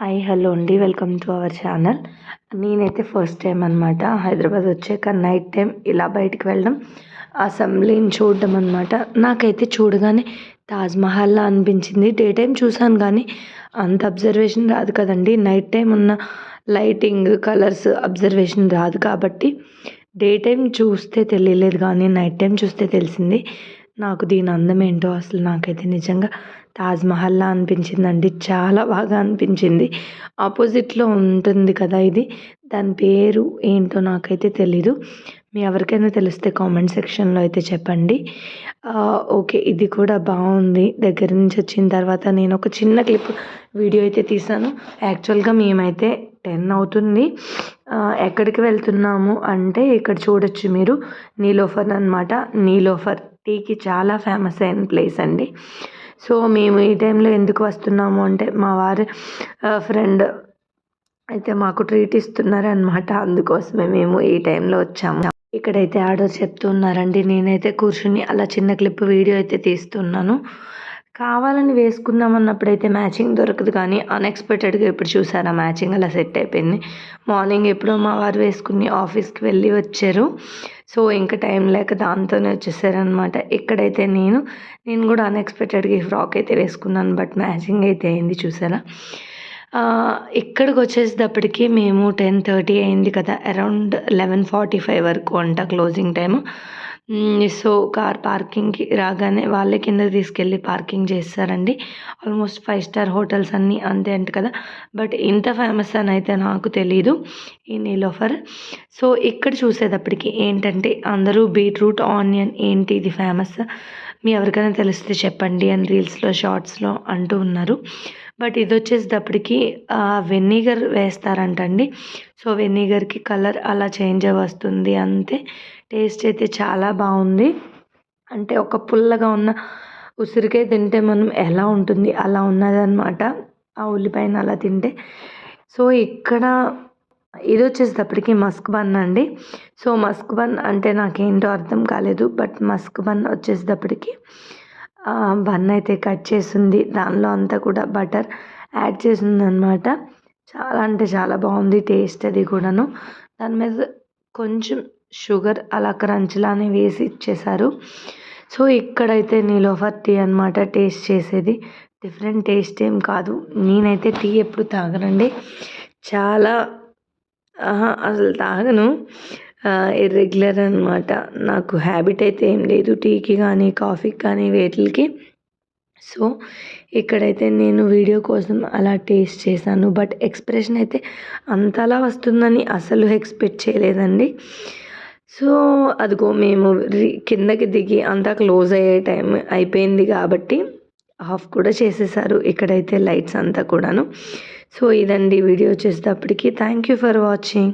Hi hello అండి. Welcome to our channel. నేనైతే first time అనమాట హైదరాబాద్ వచ్చాక నైట్ టైం ఇలా బయటికి వెళ్ళడం అసెంబ్లీని చూడడం అనమాట నాకైతే చూడగానే తాజ్మహల్లా అనిపించింది. డే టైం చూసాను కానీ అంత అబ్జర్వేషన్ రాదు కదండి. నైట్ టైం ఉన్న లైటింగ్ కలర్స్ అబ్జర్వేషన్ రాదు కాబట్టి డే టైం చూస్తే తెలియలేదు కానీ నైట్ టైం చూస్తే తెలిసింది. నాకు దీని అందం ఏంటో అసలు నాకైతే నిజంగా తాజ్మహల్లా అనిపించిందండి. చాలా బాగా అనిపించింది. ఆపోజిట్లో ఉంటుంది కదా ఇది. దాని పేరు ఏంటో నాకైతే తెలీదు. మీ ఎవరికైనా తెలిస్తే కామెంట్ సెక్షన్లో అయితే చెప్పండి. ఓకే ఇది కూడా బాగుంది. దగ్గర నుంచి వచ్చిన తర్వాత నేను ఒక చిన్న క్లిప్ వీడియో అయితే తీసాను యాక్చువల్గా మేమైతే టెన్ అవుతుంది. ఎక్కడికి వెళ్తున్నాము అంటే ఇక్కడ చూడొచ్చు మీరు. నీలోఫర్ అనమాట నీలోఫర్. టీకి చాలా ఫేమస్ అయిన ప్లేస్ అండి. సో మేము ఈ టైంలో ఎందుకు వస్తున్నాము అంటే మా వారి ఫ్రెండ్ అయితే మాకు ట్రీట్ ఇస్తున్నారనమాట అందుకోసమే మేము ఈ టైంలో వచ్చాము. ఇక్కడైతే ఆర్డర్ చెప్తున్నారండి నేనైతే కూర్చుని అలా చిన్న క్లిప్ వీడియో అయితే తీస్తున్నాను. కావాలని వేసుకుందాం అన్నప్పుడైతే మ్యాచింగ్ దొరకదు కానీ అన్ఎక్స్పెక్టెడ్గా ఇప్పుడు చూసారా మ్యాచింగ్ అలా సెట్ అయిపోయింది. మార్నింగ్ ఎప్పుడో మా వారు వేసుకుని ఆఫీస్కి వెళ్ళి వచ్చారు. సో ఇంకా టైం లేక దాంతోనే వచ్చేసారనమాట ఇక్కడైతే నేను నేను కూడా అన్ఎక్స్పెక్టెడ్గా ఈ ఫ్రాక్ అయితే వేసుకున్నాను బట్ మ్యాచింగ్ అయితే అయింది చూసారా? ఇక్కడికి వచ్చేసేటప్పటికి మేము టెన్ థర్టీ అయింది కదా అరౌండ్ లెవెన్ ఫార్టీ ఫైవ్ వరకు అంట క్లోజింగ్ టైము సో కార్ పార్కింగ్కి రాగానే వాళ్ళే కింద తీసుకెళ్ళి పార్కింగ్ చేస్తారండి. ఆల్మోస్ట్ ఫైవ్ స్టార్ హోటల్స్ అన్నీ అంతే అంట కదా. బట్ ఇంత ఫేమస్ అని అయితే నాకు తెలీదు ఈ నీలోఫర్ సో ఇక్కడ చూసేటప్పటికి ఏంటంటే అందరూ బీట్రూట్ ఆనియన్ ఏంటి ఇది ఫేమస్? మీ ఎవరికైనా తెలిస్తే చెప్పండి అని రీల్స్లో షార్ట్స్లో అంటూ ఉన్నారు. బట్ ఇది వచ్చేసేటప్పటికి వెనిగర్ వేస్తారంటండి. సో వెనిగర్కి కలర్ అలా చేంజ్ వస్తుంది అంతే. టేస్ట్ అయితే చాలా బాగుంది. అంటే ఒక పుల్లగా ఉన్న ఉసిరికాయ తింటే మనం ఎలా ఉంటుంది అలా ఉన్నదనమాట ఆ ఉల్లిపాయను అలా తింటే. సో ఇక్కడ ఇది వచ్చేసేటప్పటికి మస్క్ బన్ అండి. సో మస్క్ బన్ అంటే నాకేంటో అర్థం కాలేదు. బట్ మస్క్ బన్ వచ్చేసేటప్పటికి బన్ అయితే కట్ చేసింది. దానిలో అంతా కూడా బటర్ యాడ్ చేసింది అనమాట చాలా అంటే చాలా బాగుంది టేస్ట్ అది కూడాను. దాని మీద కొంచెం షుగర్ అలా క్రంచ్లానే వేసి ఇచ్చేసారు సో ఇక్కడైతే నీలోఫర్ టీ అనమాట టేస్ట్ చేసేది. డిఫరెంట్ టేస్ట్ ఏం కాదు. నేనైతే టీ ఎప్పుడు తాగనండి. చాలా అసలు తాగను. ఇర్రెగ్యులర్ అనమాట నాకు హ్యాబిట్ అయితే ఏం లేదు. టీకి కానీ కాఫీకి కానీ వేటికి. సో ఇక్కడైతే నేను వీడియో కోసం అలా టేస్ట్ చేశాను. బట్ ఎక్స్ప్రెషన్ అయితే అంతలా వస్తుందని అసలు ఎక్స్పెక్ట్ చేయలేదండి. సో అదిగో మేము కిందకి దిగి అంతా క్లోజ్ అయ్యే టైం అయిపోయింది కాబట్టి ఆఫ్ కూడా చేసేసారు. ఇక్కడైతే లైట్స్ అంతా కూడాను. సో ఇదండి వీడియో చేసేటప్పటికి. Thank you for watching